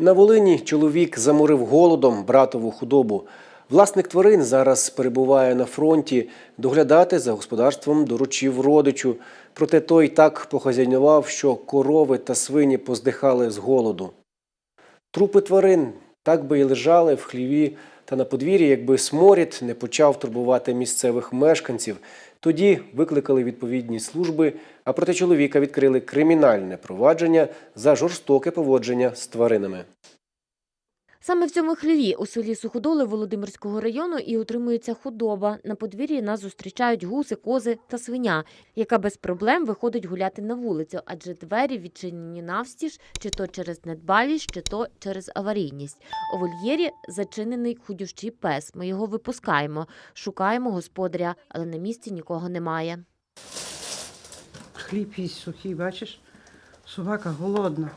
На Волині чоловік заморив голодом братову худобу. Власник тварин зараз перебуває на фронті. Доглядати за господарством доручив родичу. Проте той так похазяйнував, що корови та свині поздихали з голоду. Трупи тварин так би і лежали в хліві та на подвір'ї, якби сморід не почав турбувати місцевих мешканців. Тоді викликали відповідні служби, а проти чоловіка відкрили кримінальне провадження за жорстоке поводження з тваринами. Саме в цьому хліві у селі Суходоли Володимирського району і утримується худоба. На подвір'ї нас зустрічають гуси, кози та свиня, яка без проблем виходить гуляти на вулицю, адже двері відчинені навстіж, чи то через недбалість, чи то через аварійність. У вольєрі зачинений худющий пес. Ми його випускаємо, шукаємо господаря, але на місці нікого немає. Хліб їсть сухий, бачиш? Собака голодна.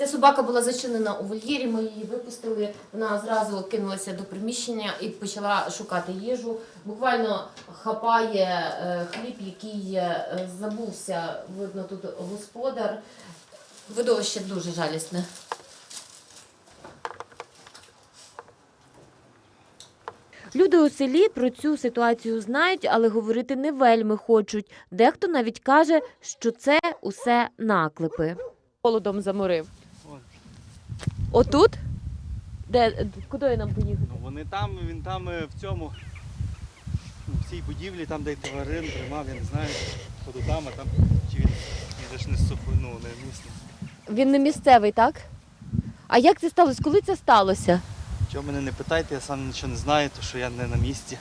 Ця собака була зачинена у вольєрі. Ми її випустили. Вона зразу кинулася до приміщення і почала шукати їжу. Буквально хапає е, хліб, який е, забувся. Видно, тут господар. Видовище дуже жалісне. Люди у селі про цю ситуацію знають, але говорити не вельми хочуть. Дехто навіть каже, що це усе наклепи. Холодом заморив. Отут? Де куди нам поїхати? Ну вони там, він там е, в цьому, ну, в цій будівлі, там, де й тварин тримав, я не знаю, ходу там, а там чи він, він же ж не сухо, ну, не місний. Він не місцевий, так? А як це сталося? Коли це сталося? Чого мене не питайте, я сам нічого не знаю, то що я не на місці.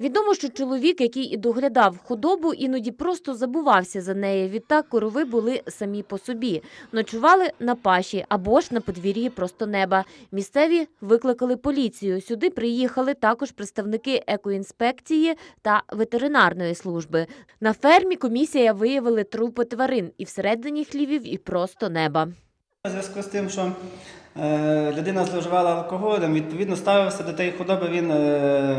Відомо, що чоловік, який і доглядав худобу, іноді просто забувався за неї. Відтак корови були самі по собі. Ночували на паші або ж на подвір'ї просто неба. Місцеві викликали поліцію. Сюди приїхали також представники екоінспекції та ветеринарної служби. На фермі комісія виявили трупи тварин і всередині хлівів, і просто неба. Зв'язку з тим, що людина зловживала алкоголем, відповідно ставився до тієї худоби він, е,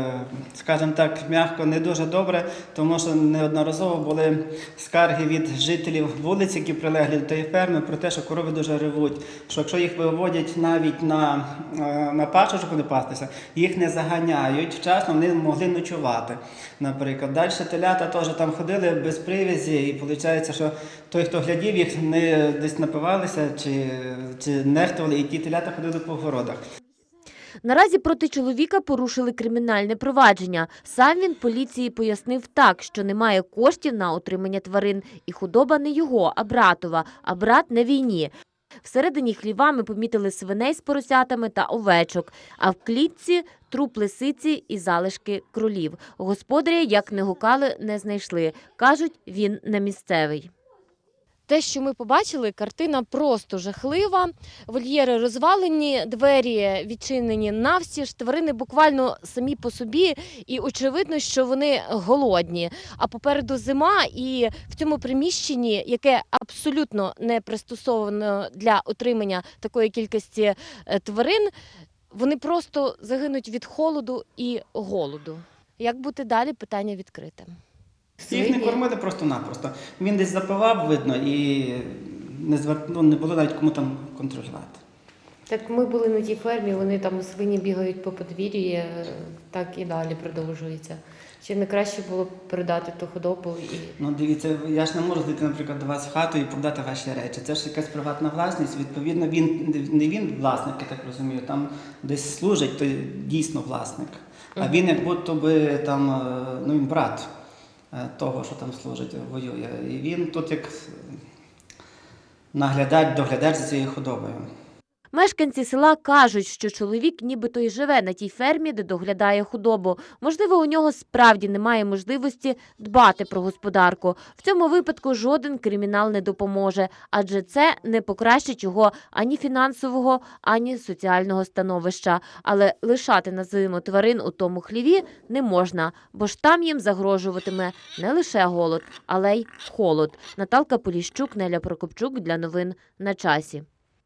скажімо так, м'яко не дуже добре, тому що неодноразово були скарги від жителів вулиць, які прилеглі до тієї ферми, про те, що корови дуже ревуть. Що якщо їх виводять навіть на, е, на щоб вони пастися, їх не заганяють вчасно, вони могли ночувати. Наприклад, далі телята теж там ходили без привязі, і виходить, що той, хто глядів їх, не десь напивалися чи, чи нехтували, і ті телята ходили по городах. Наразі проти чоловіка порушили кримінальне провадження. Сам він поліції пояснив так, що немає коштів на отримання тварин, і худоба не його, а братова, а брат на війні. Всередині хліва ми помітили свиней з поросятами та овечок, а в клітці труп лисиці і залишки кролів. Господаря, як не гукали, не знайшли. Кажуть, він не місцевий. Те, що ми побачили, картина просто жахлива. Вольєри розвалені, двері відчинені навстіж, тварини буквально самі по собі, і очевидно, що вони голодні. А попереду зима, і в цьому приміщенні, яке абсолютно не пристосовано для отримання такої кількості е, тварин, вони просто загинуть від холоду і голоду. Як бути далі? Питання відкрите. Їх не кормили просто-напросто. Він десь запивав, видно, і не, звер... ну, не було навіть кому там контролювати. Так ми були на тій фермі, вони там свині бігають по подвір'ї, е, так і далі продовжується. Чи не краще було б передати ту худобу і Ну, дивіться, я ж не можу зайти, наприклад, до вас в хату і продати ваші речі. Це ж якась приватна власність. Відповідно, він не він власник, я так розумію, там десь служить, то дійсно власник. А він як будто би там, е, ну він брат того, що там служить, воює. І він тут як наглядач, доглядач за цією худобою. Мешканці села кажуть, що чоловік нібито й живе на тій фермі, де доглядає худобу. Можливо, у нього справді немає можливості дбати про господарку. В цьому випадку жоден кримінал не допоможе, адже це не покращить його ані фінансового, ані соціального становища. Але лишати на зиму тварин у тому хліві не можна, бо ж там їм загрожуватиме не лише голод, але й холод. Наталка Поліщук, Неля Прокопчук для новин на часі.